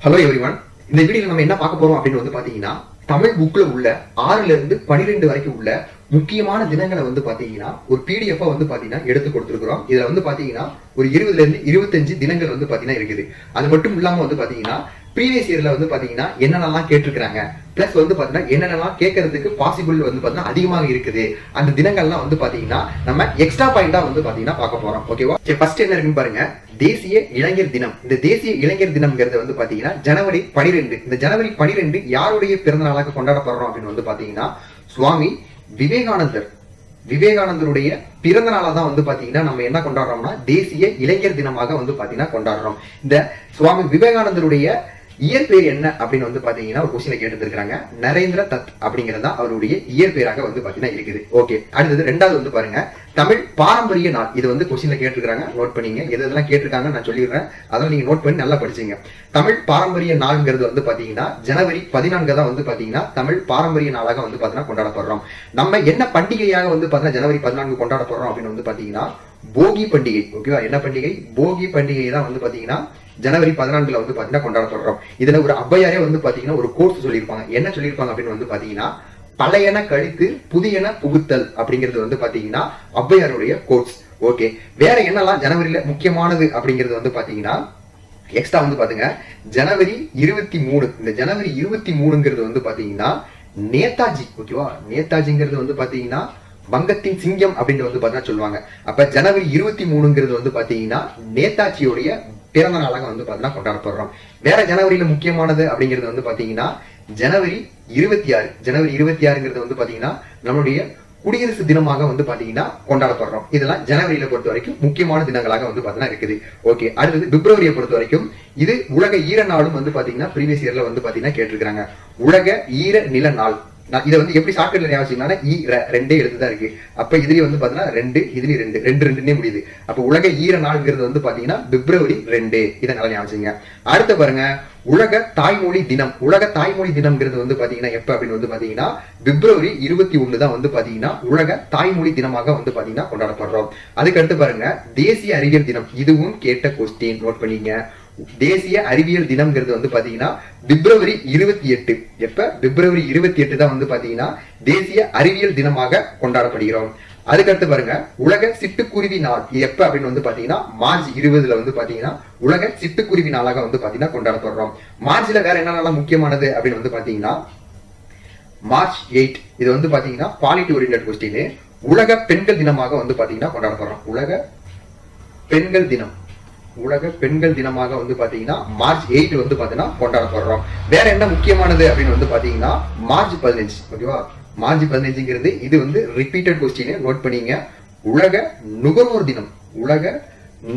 Hello everyone இந்த வீடியோல நம்ம என்ன பார்க்க போறோம் அப்படின்னு வந்து பாத்தீங்கன்னா தமிழ் புக்ல உள்ள ஆறுல இருந்து பனிரெண்டு வரைக்கும் உள்ள முக்கியமான தினங்களை வந்து பாத்தீங்கன்னா ஒரு பிடிஎஃப் வந்து பாத்தீங்கன்னா எடுத்து கொடுத்துருக்குறோம். இதுல வந்து பாத்தீங்கன்னா ஒரு இருபதுல இருந்து இருபத்தஞ்சு தினங்கள் வந்து பாத்தீங்கன்னா இருக்குது. அது மட்டும் இல்லாம வந்து பாத்தீங்கன்னா ப்ரீவியஸ் இயர்ல வந்து பாத்தீங்கன்னா என்னென்னலாம் கேட்டிருக்காங்க பிளஸ் வந்து பாத்தீங்கன்னா என்னென்னலாம் கேட்கறதுக்கு பாசிபிள் வந்து பாத்தீங்கன்னா அதிகமாக இருக்குது. அந்த தினங்கள்லாம் வந்து பாத்தீங்கன்னா நம்ம எக்ஸ்ட்ரா பாயிண்டா வந்து பாத்தீங்கன்னா பார்க்க போறோம். ஓகேவா ஃபர்ஸ்ட் என்ன இருக்குன்னு பாருங்க. தேசிய இளைஞர் தினம். இந்த தேசிய இளைஞர் தினம்ங்கிறது வந்து பாத்தீங்கன்னா ஜனவரி பனிரெண்டு. இந்த ஜனவரி பனிரெண்டு யாருடைய பிறந்த நாளாக கொண்டாடப்படுறோம் அப்படின்னு வந்து பாத்தீங்கன்னா சுவாமி விவேகானந்தர். விவேகானந்தருடைய பிறந்த நாளா தான் வந்து பாத்தீங்கன்னா நம்ம என்ன கொண்டாடுறோம்னா தேசிய இளைஞர் தினமாக வந்து பாத்தீங்கன்னா கொண்டாடுறோம். இந்த சுவாமி விவேகானந்தருடைய இயற்பெயர் என்ன அப்படின்னு வந்து பாத்தீங்கன்னா ஒரு கொஸ்டின் கேட்டுருக்காங்க நரேந்திர தத் அப்படிங்கிறது தான் அவருடைய இயற்பெயராக வந்து பாத்தீங்கன்னா இருக்குது. ஓகே அடுத்தது ரெண்டாவது வந்து பாருங்க. தமிழ் பாரம்பரிய நாள். இது வந்து கொஸ்டின்ல கேட்டிருக்காங்க நோட் பண்ணீங்க. எது எதெல்லாம் கேட்டிருக்காங்க நான் சொல்லிடுறேன். அதெல்லாம் நீங்க நோட் பண்ணி நல்லா படிச்சீங்க. தமிழ் பாரம்பரிய நாள்ங்கிறது வந்து பாத்தீங்கன்னா ஜனவரி பதினான்கு தான் வந்து பாத்தீங்கன்னா தமிழ் பாரம்பரிய நாளாக வந்து பாத்தீங்கன்னா கொண்டாடப்படுறோம். நம்ம என்ன பண்டிகையாக வந்து பாத்தீங்கன்னா ஜனவரி பதினான்கு கொண்டாடப்படுறோம் அப்படின்னு வந்து பாத்தீங்கன்னா போகி பண்டிகை. ஓகேவா என்ன பண்டிகை? போகி பண்டிகை தான் வந்து பாத்தீங்கன்னா ஜனவரி பதினான்குல வந்து பாத்தீங்கன்னா சொல்றோம் இதுல ஒரு ஔவையாரே வந்து பாத்தீங்கன்னா ஒரு கோர்ஸ் சொல்லியிருப்பாங்க. என்ன சொல்லியிருப்பாங்க அப்படின்னு வந்து பாத்தீங்கன்னா பழையன கழித்து புதியன புகுத்தல் அப்படிங்கிறது வந்து பாத்தீங்கன்னா ஔவையாருடைய கோர்ஸ் ஓகே வேற என்னெல்லாம் ஜனவரியில முக்கியமானது அப்படிங்கிறது வந்து பாத்தீங்கன்னா எக்ஸ்ட்ரா வந்து பாத்துங்க. ஜனவரி இருபத்தி மூணு இந்த ஜனவரி இருபத்தி மூணுங்கிறது வந்து பாத்தீங்கன்னா நேதாஜி ஓகேவா நேதாஜிங்கிறது வந்து பாத்தீங்கன்னா வங்கத்தின் சிங்கம் அப்படின்னு வந்து பாத்தீங்கன்னா சொல்லுவாங்க. அப்ப ஜனவரி இருபத்தி மூணுங்கிறது வந்து பாத்தீங்கன்னா நேதாஜியோடைய பிறந்த நாளாக வந்து பாத்தீங்கன்னா கொண்டாடப்படுறோம். வேற ஜனவரியில முக்கியமானது அப்படிங்கிறது வந்து பாத்தீங்கன்னா ஜனவரி இருபத்தி ஆறு ஜனவரி இருபத்தி ஆறுங்கிறது வந்து பாத்தீங்கன்னா நம்மளுடைய குடியரசு தினமாக வந்து பாத்தீங்கன்னா கொண்டாடப்படுறோம். இதெல்லாம் ஜனவரியில பொறுத்த வரைக்கும் முக்கியமான தினங்களாக வந்து பாத்தீங்கன்னா இருக்குது. ஓகே அடுத்தது பிப்ரவரியை பொறுத்த வரைக்கும் இது உலக ஈர நாளும் வந்து பாத்தீங்கன்னா ப்ரீவியஸ் இயர்ல வந்து பாத்தீங்கன்னா கேட்டிருக்காங்க உலக ஈர நில நாள். நான் இதை வந்து எப்படி ஷார்ட்கட்ல ஞாபகம் இ ரெண்டே எழுத்து தான் இருக்கு. அப்ப இதுலயே வந்து பாத்தீங்கன்னா ரெண்டு இதுலயும் ரெண்டு ரெண்டு ரெண்டுனே முடியுது. அப்ப உலக ஈர நாள்ங்கிறது வந்து பாத்தீங்கன்னா பிப்ரவரி ரெண்டு. இதை நல்லா ஞாபகம் அடுத்து பாருங்க உலக தாய்மொழி தினம். உலக தாய்மொழி தினம்ங்கிறது வந்து பாத்தீங்கன்னா எப்ப அப்படின்னு வந்து பாத்தீங்கன்னா பிப்ரவரி இருபத்தி ஒண்ணு தான் வந்து பாத்தீங்கன்னா உலக தாய்மொழி தினமாக வந்து பாத்தீங்கன்னா கொண்டாடப்படுறோம். அதுக்கடுத்து பாருங்க தேசிய அறிவியல் தினம். இதுவும் கேட்ட கொஸ்டின் நோட் பண்ணீங்க தேசிய அறிவியல் தினம்ங்கிறது வந்து பாத்தீங்கன்னா பிப்ரவரி இருபத்தி எட்டு. எப்ப? பிப்ரவரி இருபத்தி எட்டு தான் வந்து பாத்தீங்கன்னா தேசிய அறிவியல் தினமாக கொண்டாடப்படுகிறோம். அதுக்கடுத்து பாருங்க உலக சிட்டுக்குருவி நாள். எப்ப அப்படின்னு வந்து பாத்தீங்கன்னா மார்ச் இருபதுல வந்து பாத்தீங்கன்னா உலக சிட்டுக்குருவி நாளாக வந்து பாத்தீங்கன்னா கொண்டாடப்படுறோம். மார்ச்ல வேற என்னென்னலாம் முக்கியமானது அப்படின்னு வந்து பாத்தீங்கன்னா மார்ச் எயிட். இது வந்து பாத்தீங்கன்னா பாலிட்டி ஓரியன்ட் கொஸ்டின் உலக பெண்கள் தினமாக வந்து பாத்தீங்கன்னா கொண்டாடப்படுறோம். உலக பெண்கள் தினம். உலக பெண்கள் தினமாக வந்து பாத்தீங்கன்னா மார்ச் எயிட் வந்து பாத்தீங்கன்னா கொண்டாடப்படுறோம் வேற என்ன முக்கியமானது அப்படின்னு வந்து பாத்தீங்கன்னா மார்ச் பதினஞ்சு ஓகேவா மார்ச் பதினஞ்சுங்கிறது இது வந்து ரிப்பீட்டட் கொஸ்டின் நோட் பண்ணீங்க. உலக நுகர்வோர் தினம் உலக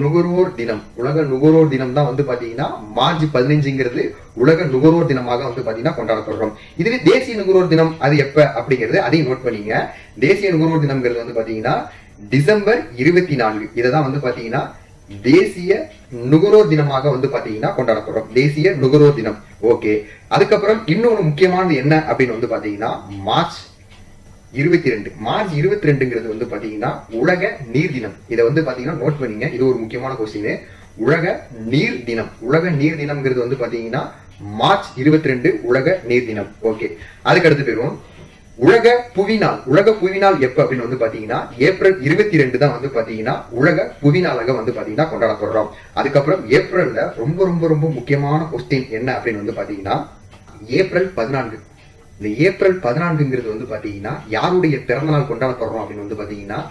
நுகர்வோர் தினம் உலக நுகர்வோர் தினம் தான் வந்து பாத்தீங்கன்னா மார்ச் பதினஞ்சுங்கிறது உலக நுகர்வோர் தினமாக வந்து பாத்தீங்கன்னா கொண்டாடப்படுறோம் இதுவே தேசிய நுகர்வோர் தினம் அது எப்ப அப்படிங்கிறது அதையும் நோட் பண்ணீங்க. தேசிய நுகர்வோர் தினம்ங்கிறது வந்து பாத்தீங்கன்னா டிசம்பர் இருபத்தி நான்கு. இதை தான் வந்து பாத்தீங்கன்னா தேசிய நுகர்வோர் தினமாக வந்து பாத்தீங்கன்னா கொண்டாடப்படுறோம். தேசிய நுகர்வோர் தினம். ஓகே அதுக்கப்புறம் இன்னொன்று முக்கியமானது என்ன அப்படின்னு வந்து பாத்தீங்கன்னா மார்ச் இருபத்தி ரெண்டு மார்ச் இருபத்தி ரெண்டுங்கிறது வந்து பாத்தீங்கன்னா உலக நீர் தினம். இதை வந்து பாத்தீங்கன்னா நோட் பண்ணீங்க. இது ஒரு முக்கியமான கொஸ்டின் உலக நீர் தினம். உலக நீர் தினம்ங்கிறது வந்து பாத்தீங்கன்னா மார்ச் இருபத்தி ரெண்டு உலக நீர் தினம். ஓகே அதுக்கு அடுத்து போயிடுவோம் உலக புவிநாள் உலக புவிநாள் எப்ப அப்படின்னு வந்து பாத்தீங்கன்னா ஏப்ரல் இருபத்தி ரெண்டு தான் வந்து பாத்தீங்கன்னா உலக புவிநாளாக வந்து பாத்தீங்கன்னா கொண்டாடப்படுறோம். அதுக்கப்புறம் ஏப்ரல்ல ரொம்ப ரொம்ப ரொம்ப முக்கியமான கொஸ்டின் என்ன அப்படின்னு வந்து பாத்தீங்கன்னா ஏப்ரல் பதினான்கு. இந்த ஏப்ரல் பதினான்குங்கிறது வந்து பாத்தீங்கன்னா யாருடைய பிறந்த நாள் கொண்டாடப்படுறோம் அப்படின்னு வந்து பாத்தீங்கன்னா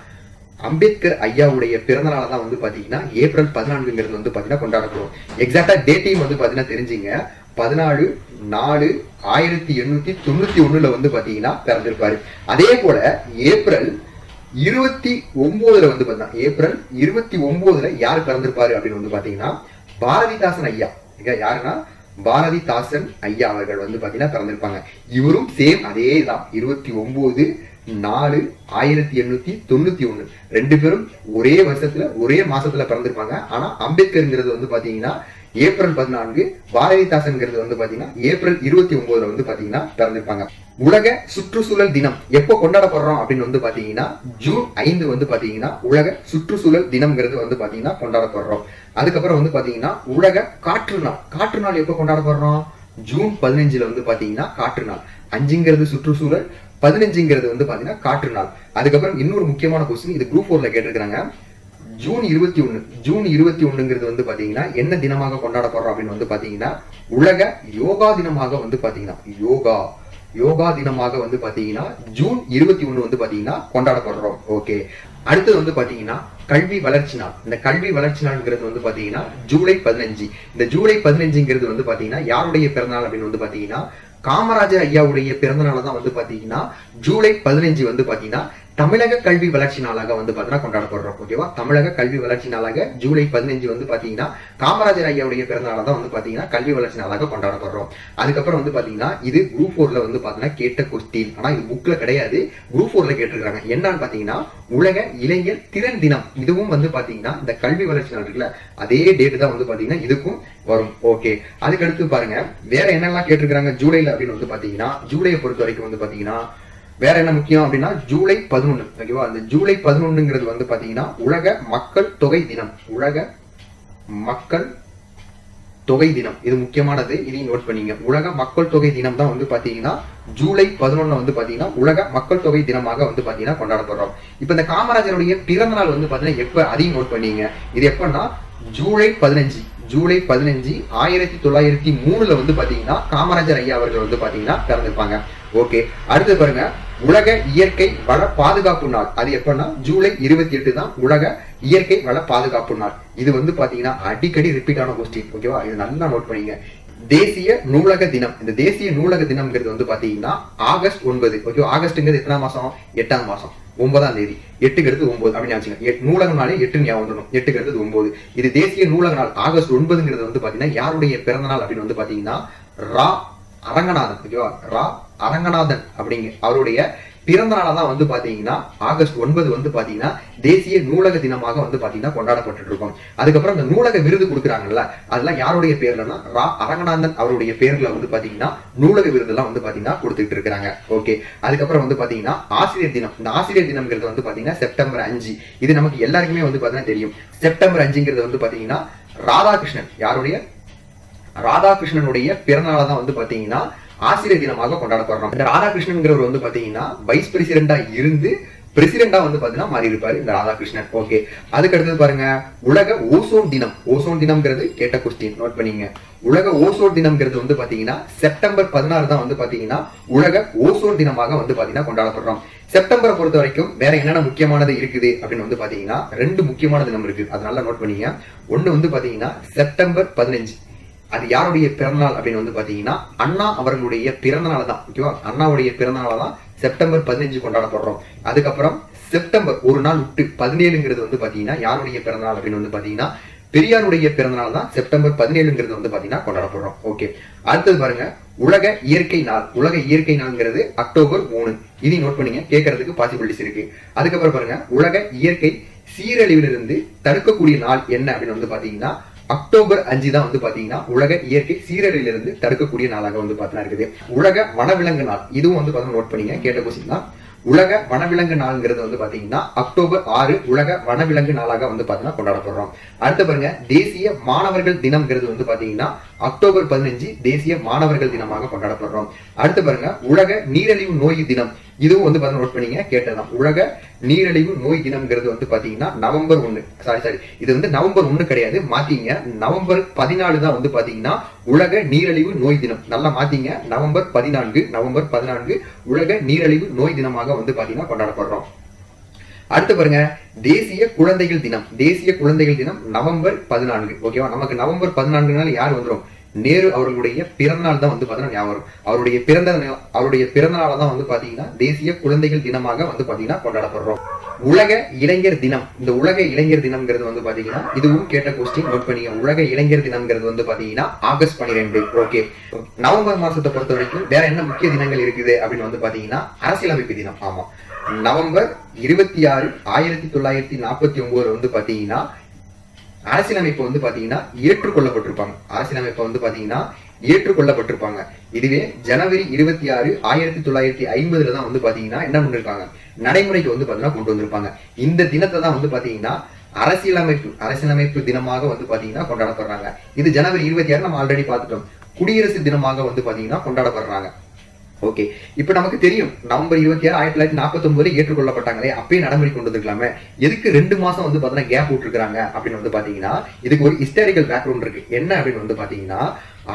அம்பேத்கர் ஐயாவுடைய பிறந்த நாளை தான் வந்து பாத்தீங்கன்னா ஏப்ரல் பதினான்குங்கிறது வந்து பாத்தீங்கன்னா கொண்டாடப்படும் எக்ஸாக்டா டேட்டையும் வந்து பாத்தீங்கன்னா தெரிஞ்சுங்க. பதினாலு நாலு ஆயிரத்தி எண்ணூத்தி தொண்ணூத்தி ஒண்ணுல வந்து பாத்தீங்கன்னா பிறந்திருப்பாரு. அதே போல ஏப்ரல் இருபத்தி ஒன்பதுல வந்து பார்த்தீங்கன்னா ஏப்ரல் இருபத்தி ஒன்பதுல யார் பிறந்திருப்பாரு அப்படின்னு வந்து பாத்தீங்கன்னா பாரதிதாசன் ஐயா. யாருன்னா? பாரதிதாசன் ஐயா அவர்கள் வந்து பாத்தீங்கன்னா பிறந்திருப்பாங்க. இவரும் சேம் அதே தான் இருபத்தி ஒன்பது நாலு ஆயிரத்தி எண்ணூத்தி தொண்ணூத்தி ஒண்ணு. ரெண்டு பேரும் ஒரே வருஷத்துல ஒரே மாசத்துல பிறந்திருப்பாங்க. ஆனா அம்பேத்கர்ங்கிறது வந்து பாத்தீங்கன்னா ஏப்ரல் பதினான்கு பாரதிதாசன்கிறது வந்து பாத்தீங்கன்னா ஏப்ரல் இருபத்தி ஒன்பதுல வந்து பாத்தீங்கன்னா பிறந்திருப்பாங்க. உலக சுற்றுச்சூழல் தினம் எப்போ கொண்டாடப்படுறோம் அப்படின்னு வந்து பாத்தீங்கன்னா ஜூன் ஐந்து வந்து பாத்தீங்கன்னா உலக சுற்றுச்சூழல் தினம்ங்கிறது வந்து பாத்தீங்கன்னா கொண்டாடப்படுறோம். அதுக்கப்புறம் வந்து பாத்தீங்கன்னா உலக காற்று நாள். காற்று நாள் எப்போ கொண்டாடப்படுறோம்? ஜூன் பதினஞ்சுல வந்து பாத்தீங்கன்னா காற்று நாள். அஞ்சுங்கிறது சுற்றுச்சூழல் பதினஞ்சுங்கிறது வந்து பாத்தீங்கன்னா காற்று நாள். அதுக்கப்புறம் இன்னொரு முக்கியமான கொஸ்டின் இது குரூப் ஃபோரில் கேட்டிருக்காங்க ஜூன் இருபத்தி ஒண்ணு ஜூன் இருபத்தி ஒண்ணுங்கிறது வந்து பாத்தீங்கன்னா என்ன தினமாக கொண்டாடப்படுறோம் அப்படின்னு வந்து பாத்தீங்கன்னா உலக யோகா தினமாக வந்து பாத்தீங்கன்னா யோகா. யோகா தினமாக வந்து பாத்தீங்கன்னா ஜூன் இருபத்தி ஒண்ணு வந்து பாத்தீங்கன்னா கொண்டாடப்படுறோம். ஓகே அடுத்தது வந்து பாத்தீங்கன்னா கல்வி வளர்ச்சி நாள். இந்த கல்வி வளர்ச்சி நாள்ங்கிறது வந்து பாத்தீங்கன்னா ஜூலை பதினஞ்சு. இந்த ஜூலை பதினஞ்சுங்கிறது வந்து பாத்தீங்கன்னா யாருடைய பிறந்தநாள் அப்படின்னு வந்து பாத்தீங்கன்னா காமராஜர் ஐயாவுடைய பிறந்த நாள் தான் வந்து பாத்தீங்கன்னா ஜூலை பதினஞ்சு வந்து பாத்தீங்கன்னா தமிழக கல்வி வளர்ச்சி நாளாக வந்து பாத்தீங்கன்னா கொண்டாடப்படுறோம் ஓகேவா தமிழக கல்வி வளர்ச்சி நாளாக ஜூலை பதினஞ்சு வந்து பாத்தீங்கன்னா காமராஜர் ஐயாவுடைய பிறந்தநாள் தான் வந்து பாத்தீங்கன்னா கல்வி வளர்ச்சி நாளாக கொண்டாடப்படுறோம். அதுக்கப்புறம் வந்து பாத்தீங்கன்னா இது குரூப் ஃபோரில் வந்து பாத்தீங்கன்னா கேட்ட கொஸ்டின் ஆனா இது புக்ல கிடையாது. குரூப் ஃபோரில் கேட்டிருக்காங்க என்னன்னு பாத்தீங்கன்னா உலக இளைஞர் திறன் தினம். இதுவும் வந்து பாத்தீங்கன்னா இந்த கல்வி வளர்ச்சி நாள் இருக்குல்ல அதே டேட் தான் வந்து பாத்தீங்கன்னா இதுக்கும் வரும். ஓகே அதுக்கு அடுத்து பாருங்க வேற என்னெல்லாம் கேட்டிருக்காங்க ஜூலைல அப்படின்னு வந்து பாத்தீங்கன்னா ஜூலையை பொறுத்த வரைக்கும் வந்து பாத்தீங்கன்னா வேற என்ன முக்கியம் அப்படின்னா ஜூலை பதினொன்னு ஓகேவா அந்த ஜூலை பதினொன்னுங்கிறது வந்து பாத்தீங்கன்னா உலக மக்கள் தொகை தினம். உலக மக்கள் தொகை தினம். இது முக்கியமானது. இதையும் நோட் பண்ணீங்க. உலக மக்கள் தொகை தினம் தான் வந்து பாத்தீங்கன்னா ஜூலை பதினொன்னு வந்து பாத்தீங்கன்னா உலக மக்கள் தொகை தினமாக வந்து பாத்தீங்கன்னா கொண்டாடப்படுறோம். இப்ப இந்த காமராஜருடைய பிறந்த நாள் வந்து பாத்தீங்கன்னா எப்ப? அதையும் நோட் பண்ணீங்க. இது எப்பன்னா ஜூலை பதினஞ்சு. ஜூலை பதினஞ்சு ஆயிரத்தி தொள்ளாயிரத்தி மூணுல வந்து பாத்தீங்கன்னா காமராஜர் ஐயா அவர்கள் வந்து பாத்தீங்கன்னா பிறந்திருப்பாங்க. ஓகே அடுத்து பாருங்க. உலக இயற்கை வள பாதுகாப்பு நாள். அது எப்பன்னா ஜூலை இருபத்தி எட்டு தான் உலக இயற்கை வள பாதுகாப்பு நாள். இது வந்து பாத்தீங்கன்னா அடிக்கடி ரிப்பீட் ஆன கொஸ்டின் ஓகேவா இது நல்லா நோட் பண்ணீங்க. தேசிய நூலக தினம். இந்த தேசிய நூலக தினம்ங்கிறது வந்து பாத்தீங்கன்னா ஆகஸ்ட் ஒன்பது. ஓகே ஆகஸ்ட்ங்கிறது எத்தனாம் மாசம்? எட்டாம் மாசம். ஒன்பதாம் தேதி. எட்டுங்கிறது ஒன்பது. அப்படின்னு வச்சுங்க எட் நூலக நாளே எட்டு ஞாபகம் வந்துடும் எட்டுங்கிறது ஒன்பது. இது தேசிய நூலக நாள் ஆகஸ்ட் ஒன்பதுங்கிறது வந்து பாத்தீங்கன்னா யாருடைய பிறந்த நாள் அப்படின்னு வந்து பாத்தீங்கன்னா ரா அரங்கநாதன் ஓகேவா ரா அரங்கநாதன் அப்படிங்க. அவருடைய பிறந்த நாளா தான் வந்து பாத்தீங்கன்னா ஆகஸ்ட் ஒன்பது வந்து பாத்தீங்கன்னா தேசிய நூலக தினமாக வந்து பாத்தீங்கன்னா கொண்டாடப்பட்டு இருக்கோம் அதுக்கப்புறம் இந்த நூலக விருது கொடுக்குறாங்கல்ல அதெல்லாம் யாருடைய பேர்லன்னா ரா அரங்கநாதன் அவருடைய பேர்ல வந்து பாத்தீங்கன்னா நூலக விருது எல்லாம் வந்து பாத்தீங்கன்னா கொடுத்துட்டு இருக்கிறாங்க. ஓகே. அதுக்கப்புறம் வந்து பாத்தீங்கன்னா ஆசிரியர் தினம் இந்த ஆசிரியர் தினம்ங்கிறது வந்து பாத்தீங்கன்னா செப்டம்பர் அஞ்சு. இது நமக்கு எல்லாருக்குமே வந்து பாத்தீங்கன்னா தெரியும். செப்டம்பர் அஞ்சுங்கிறது வந்து பாத்தீங்கன்னா ராதாகிருஷ்ணன். யாருடைய? ராதாகிருஷ்ணனுடைய பிறநாளை தான் வந்து பாத்தீங்கன்னா ஆசிரியர் தினமாக கொண்டாடப்படுறோம் இந்த ராதாகிருஷ்ணன்ங்கிறவர் வந்து பாத்தீங்கன்னா வைஸ் பிரசிடென்டா இருந்து பிரசிடெண்டா வந்து பாத்தீங்கன்னா மாறி இருப்பாரு இந்த ராதாகிருஷ்ணன். ஓகே அதுக்கு அடுத்தது பாருங்க உலக ஓசோன் தினம். ஓசோன் தினம்ங்கிறது கேட்ட கொஸ்டின் நோட் பண்ணீங்க. உலக ஓசோன் தினம்ங்கிறது வந்து பாத்தீங்கன்னா செப்டம்பர் பதினாறு தான் வந்து பாத்தீங்கன்னா உலக ஓசோன் தினமாக வந்து பாத்தீங்கன்னா கொண்டாடப்படுறோம். செப்டம்பரை பொறுத்த வரைக்கும் வேற என்னென்ன முக்கியமானது இருக்குது அப்படின்னு வந்து பாத்தீங்கன்னா ரெண்டு முக்கியமான தினம் இருக்கு. அதனால நோட் பண்ணீங்க. ஒன்னு வந்து பாத்தீங்கன்னா செப்டம்பர் பதினஞ்சு. அது யாருடைய பிறந்தநாள் அப்படின்னு வந்து பார்த்தீங்கன்னா அண்ணா அவர்களுடைய பிறந்தநாள் தான் ஓகேவா அண்ணாவுடைய பிறந்தநாள் தான் செப்டம்பர் பதினஞ்சு கொண்டாடப்படுறோம். அதுக்கப்புறம் செப்டம்பர் ஒரு நாள் விட்டு பதினேழுங்கிறது வந்து பார்த்தீங்கன்னா யாருடைய பிறந்தநாள் அப்படின்னு வந்து பார்த்தீங்கன்னா பெரியாருடைய பிறந்தநாள் தான் செப்டம்பர் பதினேழுங்கிறது வந்து பார்த்தீங்கன்னா கொண்டாடப்படுறோம் ஓகே அடுத்தது பாருங்க உலக இயற்கை நாள். உலக இயற்கை நாள்ங்கிறது அக்டோபர் மூணு. இதையும் நோட் பண்ணீங்க கேட்கறதுக்கு பாசிபிலிட்டிஸ் இருக்கு. அதுக்கப்புறம் பாருங்க உலக இயற்கை சீரழிவிலிருந்து தடுக்கக்கூடிய நாள் என்ன அப்படின்னு வந்து பாத்தீங்கன்னா அக்டோபர் அஞ்சு தான் வந்து பாத்தீங்கன்னா உலக இயற்கை சீரழிலிருந்து தடுக்கக்கூடிய நாளாக வந்து பாத்தீங்கன்னா இருக்குது. உலக வனவிலங்கு நாள். இதுவும் வந்து பாத்தீங்கன்னா நோட் பண்ணீங்க கேட்ட கொஸ்டின் தான். உலக வனவிலங்கு நாள்ங்கிறது வந்து பாத்தீங்கன்னா அக்டோபர் ஆறு உலக வனவிலங்கு நாளாக வந்து பாத்தீங்கன்னா கொண்டாடப்படுறோம். அடுத்து பாருங்க தேசிய மாணவர்கள் தினம்ங்கிறது வந்து பாத்தீங்கன்னா அக்டோபர் பதினஞ்சு தேசிய மாணவர்கள் தினமாக கொண்டாடப்படுறோம். அடுத்து பாருங்க உலக நீரழிவு நோய் தினம். இதுவும் வந்து பாத்தீங்கன்னா நோட் பண்ணீங்க கேட்டதான் உலக நீரிழிவு நோய் தினம்ங்கிறது வந்து பாத்தீங்கன்னா நவம்பர் ஒண்ணு சாரி சாரி இது வந்து நவம்பர் ஒண்ணு கிடையாது. மாத்தீங்க. நவம்பர் பதினாலு தான் வந்து பாத்தீங்கன்னா உலக நீரழிவு நோய் தினம். நல்லா மாத்திங்க. நவம்பர் பதினான்கு நவம்பர் பதினான்கு உலக நீரழிவு நோய் தினமாக வந்து பாத்தீங்கன்னா கொண்டாடப்படுறோம். அடுத்து பாருங்க. தேசிய குழந்தைகள் தினம். தேசிய குழந்தைகள் தினம் நவம்பர் பதினான்கு. ஓகேவா? நமக்கு நவம்பர் பதினான்குனால யார் வந்துடும் நேரு அவர்களுடைய பிறந்தநாள் தான் வந்து பாத்தீங்கன்னா ஞாபகம் அவருடைய பிறந்த அவருடைய பிறந்த தான் வந்து பாத்தீங்கன்னா தேசிய குழந்தைகள் தினமாக வந்து பாத்தீங்கன்னா கொண்டாடப்படுறோம். உலக இளைஞர் தினம். இந்த உலக இளைஞர் தினம்ங்கிறது வந்து பாத்தீங்கன்னா இதுவும் கேட்ட கொஸ்டின் நோட் பண்ணீங்க. உலக இளைஞர் தினம்ங்கிறது வந்து பாத்தீங்கன்னா ஆகஸ்ட் பன்னிரெண்டு ஓகே நவம்பர் மாசத்தை பொறுத்த வரைக்கும் வேற என்ன முக்கிய தினங்கள் இருக்குது அப்படின்னு வந்து பாத்தீங்கன்னா அரசியலமைப்பு தினம். ஆமா. நவம்பர் இருபத்தி ஆறு ஆயிரத்தி தொள்ளாயிரத்தி நாற்பத்தி ஒன்பதுல வந்து பாத்தீங்கன்னா அரசியலமைப்பு வந்து பாத்தீங்கன்னா ஏற்றுக்கொள்ளப்பட்டிருப்பாங்க. அரசியலமைப்பை வந்து பாத்தீங்கன்னா ஏற்றுக்கொள்ளப்பட்டிருப்பாங்க. இதுவே ஜனவரி இருபத்தி ஆறு ஆயிரத்தி தொள்ளாயிரத்தி ஐம்பதுல தான் வந்து பாத்தீங்கன்னா என்ன பண்ணிருக்காங்க? நடைமுறைக்கு வந்து பாத்தீங்கன்னா கொண்டு வந்திருப்பாங்க. இந்த தினத்தை தான் வந்து பாத்தீங்கன்னா அரசியலமைப்பு அரசியலமைப்பு தினமாக வந்து பாத்தீங்கன்னா கொண்டாடப்படுறாங்க. இது ஜனவரி இருபத்தி ஆறு நம்ம ஆல்ரெடி பார்த்துட்டோம். குடியரசு தினமாக வந்து பாத்தீங்கன்னா கொண்டாடப்படுறாங்க. ஓகே இப்போ நமக்கு தெரியும் நவம்பர் இருபத்தி ஆறு ஆயிரத்தி தொள்ளாயிரத்தி நாற்பத்தி ஒன்பதுல ஏற்றுக்கொள்ளப்பட்டாங்களே அப்பயே நடைமுறை கொண்டு வந்துருக்கலாமே. எதுக்கு ரெண்டு மாசம் வந்து பாத்தீங்கன்னா கேப் விட்டுருக்காங்க அப்படின்னு வந்து பாத்தீங்கன்னா இதுக்கு ஒரு ஹிஸ்டாரிக்கல் பேக்ரவுண்ட் இருக்கு. என்ன அப்படின்னு வந்து பாத்தீங்கன்னா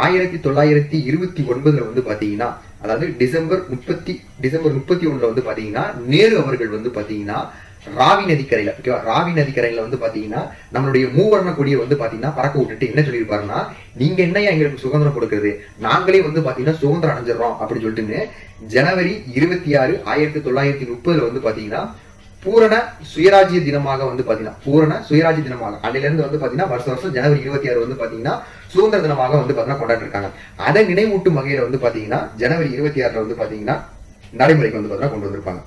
ஆயிரத்தி தொள்ளாயிரத்தி இருபத்தி ஒன்பதுல வந்து பாத்தீங்கன்னா அதாவது டிசம்பர் முப்பத்தி டிசம்பர் முப்பத்தி ஒண்ணுல வந்து பாத்தீங்கன்னா நேரு அவர்கள் வந்து பாத்தீங்கன்னா ராவி நதிக்கரையில் ஓகேவா ராவி நதிக்கரையில வந்து பாத்தீங்கன்னா நம்மளுடைய மூவர்ண கொடியை வந்து பாத்தீங்கன்னா பறக்க விட்டுட்டு என்ன சொல்லியிருப்பாருன்னா நீங்க என்னையா எங்களுக்கு சுதந்திரம் கொடுக்குறது? நாங்களே வந்து பாத்தீங்கன்னா சுதந்திரம் அடைஞ்சிடறோம் அப்படின்னு சொல்லிட்டு ஜனவரி இருபத்தி ஆறு ஆயிரத்தி தொள்ளாயிரத்தி முப்பதில் வந்து பாத்தீங்கன்னா பூரண சுயராஜ்ய தினமாக வந்து பாத்தீங்கன்னா பூரண சுயராஜ்ய தினமாக அன்னில இருந்து வந்து பாத்தீங்கன்னா வருஷம் வருஷம் ஜனவரி இருபத்தி ஆறு வந்து பாத்தீங்கன்னா சுதந்திர தினமாக வந்து பாத்தீங்கன்னா கொண்டாடி இருக்காங்க அதை நினைவூட்டும் வகையில வந்து பாத்தீங்கன்னா ஜனவரி இருபத்தி ஆறுல வந்து பாத்தீங்கன்னா நடைமுறைக்கு வந்து பாத்தீங்கன்னா கொண்டு வந்திருப்பாங்க.